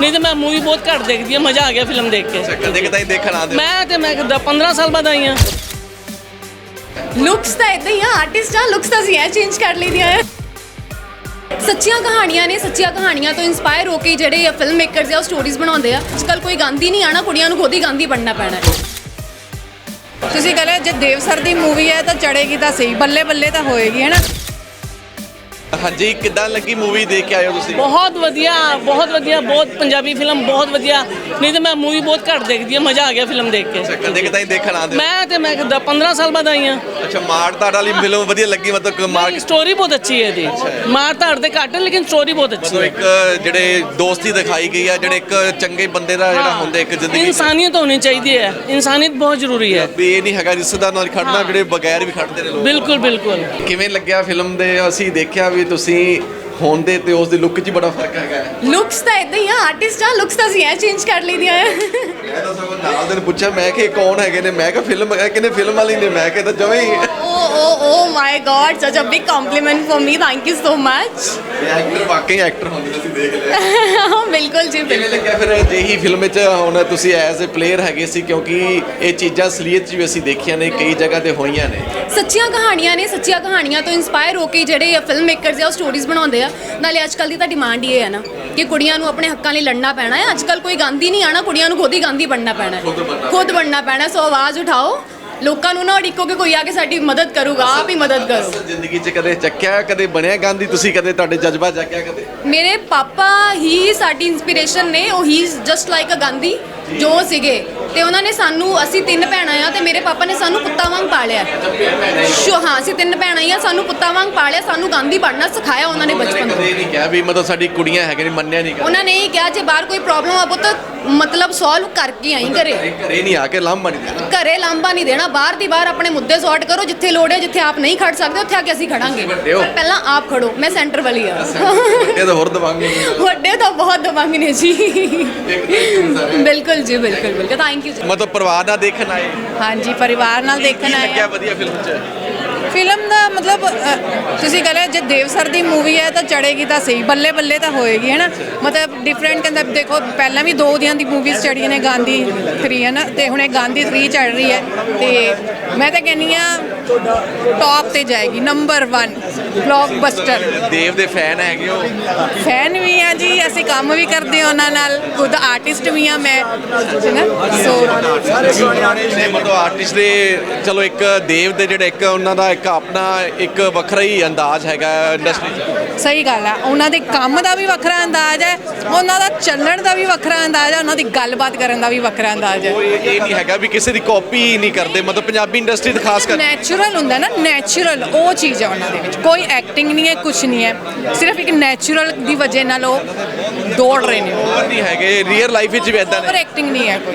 ਨਹੀਂ ਤੇ ਮੈਂ ਮੂਵੀ ਬਹੁਤ ਘੱਟ ਦੇਖਦੀ ਆ ਮਜ਼ਾ ਆ ਗਿਆ ਫਿਲਮ ਦੇਖ ਕੇ। ਕਦੇ ਕਦਾਈ ਦੇਖਣ ਆਉਂਦੇ ਹੋ? ਮੈਂ ਤੇ ਮੈਂ ਕਿਹਾ 15 ਸਾਲ ਬਾਅਦ ਆਈ ਆ ਲੁੱਕਸ ਤਾਂ ਇਦਾਂ ਹੀ ਆ ਆਰਟਿਸਟ ਆ ਲੁੱਕਸ ਤਾਂ ਅਸੀਂ ਐ ਚੇਂਜ ਕਰ ਲਈਆਂ ਆ। ਸੱਚੀਆਂ ਕਹਾਣੀਆਂ ਨੇ ਸੱਚੀਆਂ ਕਹਾਣੀਆਂ ਤੋਂ ਇਨਸਪਾਇਰ ਹੋ ਕੇ ਜਿਹੜੇ ਫਿਲਮ ਮੇਕਰਸ ਆ ਉਹ ਸਟੋਰੀਜ਼ ਬਣਾਉਂਦੇ ਆ। ਅੱਜਕੱਲ ਕੋਈ ਗਾਂਧੀ ਨਹੀਂ ਆਣਾ ਕੁੜੀਆਂ ਨੂੰ ਖੁਦ ਹੀ ਗਾਂਧੀ ਬਣਨਾ ਪੈਣਾ ਹੈ। ਤੁਸੀਂ ਕਹਿੰਦੇ ਜੇ ਦੇਵ ਸਰ ਦੀ ਮੂਵੀ ਹੈ ਤਾਂ ਚੜੇਗੀ ਤਾਂ ਸਹੀ ਬੱਲੇ ਬੱਲੇ ਤਾਂ ਹੋਏਗੀ ਹੈ ਨਾ? ਹਾਂਜੀ ਕਿੱਦਾਂ ਲੱਗੀ ਮੂਵੀ ਦੇਖ ਕੇ ਆਏ ਹੋ ਤੁਸੀਂ? ਬਹੁਤ ਵਧੀਆ ਬਹੁਤ ਵਧੀਆ ਬਹੁਤ ਪੰਜਾਬੀ ਫਿਲਮ ਬਹੁਤ ਵਧੀਆ। ਨਹੀਂ ਤੇ ਮੈਂ ਮੂਵੀ ਬਹੁਤ ਘੱਟ ਦੇਖਦੀ ਆ ਮਜ਼ਾ ਆ ਗਿਆ ਫਿਲਮ ਦੇਖ ਕੇ। ਕਦੇ ਕਦਾਈ ਦੇਖਣ ਆਉਂਦੇ ਹੋ? ਮੈਂ ਤੇ ਮੈਂ ਕਿਹਾ 15 ਸਾਲ ਬਾਅਦ ਆਈ ਆ ਅੱਛਾ ਮਾਰ ਧਾੜ ਵਾਲੀ ਫਿਲਮ ਵਧੀਆ ਲੱਗੀ ਮਤਲਬ ਮਾਰ ਸਟੋਰੀ ਬਹੁਤ ਅੱਛੀ ਹੈ ਇਹਦੀ। ਮਾਰ ਧਾੜ ਤੇ ਘੱਟ ਹੈ ਲੇਕਿਨ ਸਟੋਰੀ ਬਹੁਤ ਅੱਛੀ ਮਤਲਬ ਹੈ। ਇੱਕ ਜਿਹੜੇ ਦੋਸਤੀ ਦਿਖਾਈ ਗਈ ਹੈ ਜਿਹੜੇ ਇੱਕ ਚੰਗੇ ਬੰਦੇ ਦਾ ਜਿਹੜਾ ਹੁੰਦਾ ਇੱਕ ਜ਼ਿੰਦਗੀ। ਇਨਸਾਨੀਅਤ ਹੋਣੀ ਚਾਹੀਦੀ ਹੈ। ਇਨਸਾਨੀਅਤ ਬਹੁਤ ਜ਼ਰੂਰੀ ਹੈ। ਵੀ ਇਹ ਨਹੀਂ ਹੈਗਾ ਰਿਸ਼ਤੇਦਾਰ ਨਾਲ ਖੜਨਾ ਜਿਹੜੇ ਬਗੈਰ ਵੀ ਖੜਦੇ ਨੇ ਲੋਕ। ਬਿਲਕੁਲ ਬਿਲਕੁਲ। ਕਿਵੇਂ ਲੱਗਿਆ ਫਿਲਮ ਦੇ ਅਸੀਂ ਦੇਖਿਆ ਵੀ ਤੁਸੀਂ ਹੋਣ ਦੇ ਤੇ ਉਸ ਦੀ ਲੁੱਕ 'ਚ ਹੀ ਬੜਾ ਫ਼ਰਕ ਹੈਗਾ। ਹੈ। ਲੁੱਕਸ ਤਾਂ ਇਦਾਂ ਹੀ ਆ ਆਰਟਿਸਟ ਆ ਲੁੱਕਸ ਤਾਂ ਅਸੀਂ ਐ ਚੇਂਜ ਕਰ ਲਈਆਂ ਆ। ਮੈਂ ਤਾਂ ਸਗੋਂ ਨਾਲ ਦੇ ਨੂੰ ਪੁੱਛਿਆ ਮੈਂ ਕਿ ਇਹ ਕੌਣ ਹੈਗੇ ਨੇ? ਮੈਂ ਕਿਹਾ ਫਿਲਮ ਕਿਨੇ ਫਿਲਮ ਵਾਲੀ ਨੇ? ਮੈਂ ਕਿਹਾ ਤਾਂ ਜਮਾਂ ਹੀ oh oh O my God such a big compliment for me thank you so much actor ਵਾਕਈ ਐਕਟਰ ਹੁੰਦੇ ਅਸੀਂ ਦੇਖ ਲਿਆ। ਬਿਲਕੁਲ ਜੀ ਕਿਵੇਂ ਬਿਲਕੁਲ ਲੱਗਿਆ ਫਿਰ ਜਿਹੀ ਫਿਲਮ ਵਿੱਚ? ਹੁਣ ਤੁਸੀਂ ਐਜ਼ ਅ ਪਲੇਅਰ ਹੈਗੇ ਸੀ ਕਿਉਂਕਿ ਇਹ ਚੀਜ਼ਾਂ ਅਸਲੀਅਤ 'ਚ ਵੀ ਅਸੀਂ ਦੇਖੀਆਂ ਨੇ ਕਈ ਜਗ੍ਹਾ ਤੇ ਹੋਈਆਂ ਨੇ। ਸੱਚੀਆਂ ਕਹਾਣੀਆਂ ਨੇ ਸੱਚੀਆਂ ਕਹਾਣੀਆਂ ਤੋਂ ਇਨਸਪਾਇਰ ਹੋ ਕੇ ਜਿਹੜੇ ਫਿਲਮ ਮੇਕਰਸ ਆ ਉਹ ਸਟੋਰੀਜ਼ ਬਣਾਉਂਦੇ ਆ। ਨਾਲੇ ਅੱਜਕੱਲ ਦੀ ਤਾਂ ਡਿਮਾਂਡ ਹੀ ਇਹ ਹੈ ਨਾ ਕਿ ਕੁੜੀਆਂ ਨੂੰ ਆਪਣੇ ਹੱਕਾਂ ਲਈ ਲੜਨਾ ਪੈਣਾ ਹੈ। ਅੱਜਕੱਲ ਕੋਈ ਗਾਂਧੀ ਨਹੀਂ ਆਣਾ ਕੁੜੀਆਂ ਨੂੰ ਖੁਦ ਹੀ ਗਾਂਧੀ ਬਣਨਾ ਪੈਣਾ ਹੈ। ਖੁਦ ਬਣਨਾ ਪੈਣਾ। ਸੋ ਆਵਾਜ਼ ਉਠਾਓ। ਲੋਕਾਂ ਨੂੰ ਨਾ ਉਡੀਕੋ ਕਿ ਕੋਈ ਆ ਕੇ ਸਾਡੀ ਮਦਦ ਕਰੂਗਾ ਆਪ ਹੀ ਮਦਦ ਕਰੋ ਅਸਲ ਜ਼ਿੰਦਗੀ 'ਚ ਕਦੇ ਚੱਕਿਆ ਕਦੇ ਬਣਿਆ ਗਾਂਧੀ? ਤੁਸੀਂ ਕਦੇ ਤੁਹਾਡੇ ਜਜ਼ਬਾ ਜਾਗਿਆ ਕਦੇ? ਮੇਰੇ ਪਾਪਾ ਹੀ ਸਾਡੀ ਇਨਸਪੀਰੇਸ਼ਨ ਨੇ ਉਹ ਹੀ ਜਸਟ ਲਾਈਕ ਅ ਗਾਂਧੀ ਜੋ। ਉਹ ਸੀਗੇ। ਤੇ ਉਹਨਾਂ ਨੇ ਸਾਨੂੰ ਅਸੀਂ ਤਿੰਨ ਭੈਣਾਂ ਆ ਤੇ ਮੇਰੇ ਪਾਪਾ ਨੇ ਸਾਨੂੰ ਪੁੱਤਾਂ ਵਾਂਗ ਪਾਲਿਆ। ਸ਼ੋ ਹਾਂ ਅਸੀਂ ਤਿੰਨ ਭੈਣਾਂ ਹੀ ਆ ਸਾਨੂੰ ਪੁੱਤਾਂ ਵਾਂਗ ਪਾਲਿਆ ਸਾਨੂੰ ਗਾਂਧੀ ਬਣਨਾ ਸਿਖਾਇਆ ਉਹਨਾਂ ਨੇ ਬਚਪਨ ਤੋਂ। ਕਦੇ ਨਹੀਂ ਕਿਹਾ ਵੀ ਮਤਲਬ ਸਾਡੀ ਕੁੜੀਆਂ ਹੈਗੇ ਨੇ ਮੰਨਿਆ ਨਹੀਂ ਉਹਨਾਂ ਨੇ ਇਹ ਕਿਹਾ ਜੇ ਬਾਹਰ ਕੋਈ ਪ੍ਰੋਬਲਮ ਆ ਪੁੱਤ ਮਤਲਬ ਸੋਲਵ ਕਰਕੇ ਆਈ ਘਰੇ। ਘਰੇ ਨਹੀਂ ਆ ਕੇ ਲਾਂਭਾ ਨਹੀਂ ਦੇਣਾ। ਘਰੇ ਲਾਂਬਾ ਨਹੀਂ ਦੇਣਾ। ਬਾਹਰ ਦੀ ਬਾਹਰ ਆਪਣੇ ਮੁੱਦੇ ਸੌਟ ਕਰੋ ਜਿੱਥੇ ਲੋੜ ਹੈ ਜਿੱਥੇ ਆਪ ਨਹੀਂ ਖੜ ਸਕਦੇ ਉੱਥੇ ਆ ਕੇ ਅਸੀਂ ਖੜਾਂਗੇ। ਪਰ ਪਹਿਲਾਂ ਆਪ ਖੜੋ। ਮੈਂ ਸੈਂਟਰ ਵਾਲੀ ਆ। ਇਹ ਤਾਂ ਹੋਰ ਦਵਾਂਗੇ ਵੱਡੇ ਤਾਂ ਬਹੁਤ ਦਵਾਂਗ ਨੇ ਜੀ। ਬਿਲਕੁਲ ਜੀ ਬਿਲਕੁਲ ਬਿਲਕੁਲ। ਥੈਂਕ ਯੂ ਜੀ। ਮਤਲਬ ਪਰਿਵਾਰ ਨਾਲ ਦੇਖਣ ਆਏ। ਹਾਂਜੀ ਪਰਿਵਾਰ ਨਾਲ ਦੇਖਣ ਆਏ। ਲੱਗਿਆ ਵਧੀਆ ਫਿਲਮ 'ਚ? ਫਿਲਮ ਦਾ ਮਤਲਬ ਅ, ਤੁਸੀਂ ਕਹਿੰਦੇ ਜੇ ਦੇਵ ਸਰ ਦੀ ਮੂਵੀ ਹੈ ਤਾਂ ਚੜੇਗੀ ਤਾਂ ਸਹੀ ਬੱਲੇ ਬੱਲੇ ਤਾਂ ਹੋਏਗੀ ਹੈ ਨਾ? ਮਤਲਬ ਡਿਫਰੈਂਟ ਕਹਿੰਦਾ ਦੇਖੋ ਪਹਿਲਾਂ ਵੀ ਦੋ ਦੀਆਂ ਦੀ ਮੂਵੀਜ਼ ਚੜੀਆਂ ਨੇ ਗਾਂਧੀ 3 ਹੈ ਨਾ? ਤੇ ਹੁਣ ਇਹ ਗਾਂਧੀ 3 ਚੜ ਰਹੀ ਹੈ। ਤੇ ਮੈਂ ਤਾਂ ਕਹਿੰਨੀ ਆ ਟੌਪ ਤੇ ਜਾਏਗੀ ਨੰਬਰ 1 ਬਲੌਕਬਸਟਰ ਦੇਵ ਦੇ ਫੈਨ ਹੈਗੇ ਹੋ ਫੈਨ ਵੀ ਆ ਜੀ ਅਸੀਂ ਕੰਮ ਵੀ ਕਰਦੇ ਹਾਂ ਉਹਨਾਂ ਨਾਲ ਖੁਦ ਆਰਟਿਸਟ ਵੀ ਆ ਮੈਂ ਨੇ? ਮਤਲਬ ਆਰਟਿਸਟ ਦੇ ਚਲੋ ਇੱਕ ਦੇਵ ਦੇ ਜਿਹੜੇ ਇੱਕ ਉਹਨਾਂ ਦਾ ਇੱਕ ਆਪਣਾ ਇੱਕ ਵੱਖਰਾ ਹੀ ਅੰਦਾਜ਼ ਹੈਗਾ ਇੰਡਸਟਰੀ ਸਹੀ ਗੱਲ ਆ ਉਹਨਾਂ ਦੇ ਕੰਮ ਦਾ ਵੀ ਵੱਖਰਾ ਅੰਦਾਜ਼ ਹੈ ਉਹਨਾਂ ਦਾ ਚੱਲਣ ਦਾ ਵੀ ਵੱਖਰਾ ਅੰਦਾਜ਼ ਹੈ ਉਹਨਾਂ ਦੀ ਗੱਲਬਾਤ ਕਰਨ ਦਾ ਵੀ ਵੱਖਰਾ ਅੰਦਾਜ਼ ਹੈ। ਇਹ ਨਹੀਂ ਹੈਗਾ ਵੀ ਕਿਸੇ ਦੀ ਕਾਪੀ ਨਹੀਂ ਕਰਦੇ ਮਤਲਬ ਪੰਜਾਬੀ ਇੰਡਸਟਰੀ ਤੇ ਖਾਸ ਕਰ ਨੈਚੁਰਲ ਹੁੰਦਾ ਨਾ ਨੈਚੁਰਲ ਉਹ ਚੀਜ਼ ਹੈ ਉਹਨਾਂ ਦੇ ਵਿੱਚ। ਕੋਈ ਐਕਟਿੰਗ ਨਹੀਂ ਹੈ ਕੁਝ ਨਹੀਂ ਹੈ। ਸਿਰਫ ਇੱਕ ਨੈਚੁਰਲ ਦੀ ਵਜ੍ਹਾ ਨਾਲ ਉਹ ਦੌੜ ਰਹੇ ਨੇ। ਉਹ ਨਹੀਂ ਹੈਗੇ ਰੀਅਲ ਲਾਈਫ ਵਿੱਚ ਵੀ ਇਦਾਂ ਨੇ ਓਵਰ ਐਕਟਿੰਗ ਨਹੀਂ ਹੈ ਕੋਈ।